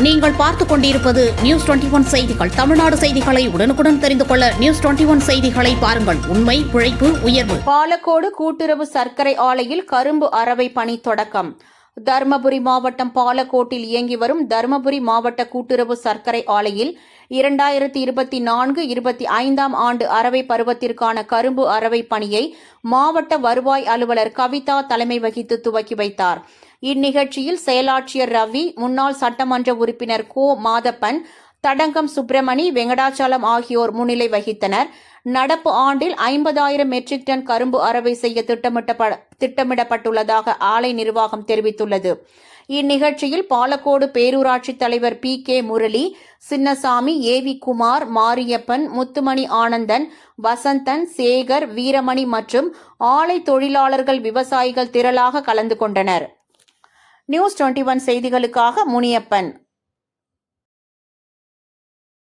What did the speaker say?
நீங்கள் பார்த்துக் கொண்டிருப்பது நியூஸ் டுவெண்டி ஒன் செய்திகள். தமிழ்நாடு செய்திகளை உடனுக்குடன் தெரிந்து கொள்ள நியூஸ் டுவெண்டி ஒன் செய்திகளை பாருங்கள். உண்மை உழைப்பு உயர்வு. பாலக்கோடு கூட்டுறவு சர்க்கரை ஆலையில் கரும்பு அறவை பணி தொடக்கம். தருமபுரி மாவட்டம் பாலக்கோட்டில் இயங்கி வரும் தருமபுரி மாவட்ட கூட்டுறவு சர்க்கரை ஆலையில் இரண்டாயிரத்தி இருபத்தி நான்கு இருபத்தி ஐந்தாம் ஆண்டு அறவை பருவத்திற்கான கரும்பு அறவை பணியை மாவட்ட வருவாய் அலுவலர் கவிதா தலைமை வகித்து துவக்கி வைத்தார். இந்நிகழ்ச்சியில் செயலாட்சியர் ரவி முன்னாள் சட்டமன்ற உறுப்பினர் கோ. மாதப்பன் தடங்கம் சுப்பிரமணி வெங்கடாச்சலம் ஆகியோர் முன்னிலை வகித்தனர். நடப்பு ஆண்டில் ஐம்பதாயிரம் மெட்ரிக் டன் கரும்பு அறவை செய்ய திட்டமிட்ட திட்டமிடப்பட்டுள்ளதாக ஆலை நிர்வாகம் தெரிவித்துள்ளது. இந்நிகழ்ச்சியில் பாலக்கோடு பேரூராட்சி தலைவர் P. K. Murali Chinnasamy A. V. Kumar Mariappan Muthumani Anandan Vasanthan Sekar Veeramani மற்றும் ஆலை தொழிலாளர்கள் விவசாயிகள் திரளாக கலந்து கொண்டனர். நியூஸ் டுவெண்டி ஒன் செய்திகளுக்காக முனியப்பன்.